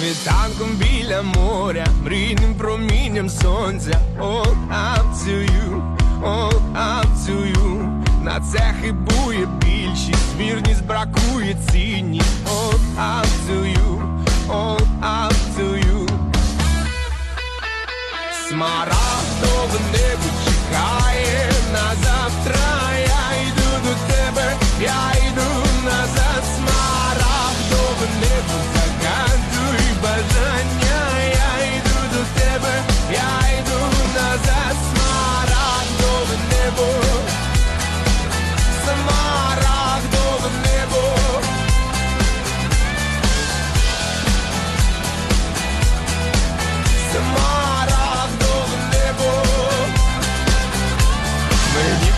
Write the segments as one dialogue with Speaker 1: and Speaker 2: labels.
Speaker 1: ліжечком біля моря, мрійним промінням сонця. All up На це хибує більшість, вірність бракує цінність. All up to you, all Смарагдове небо чекає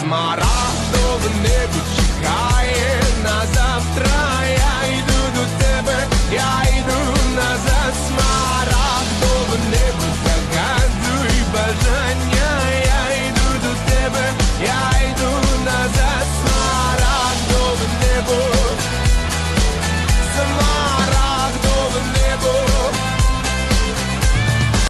Speaker 1: Смарагдов не вичекає.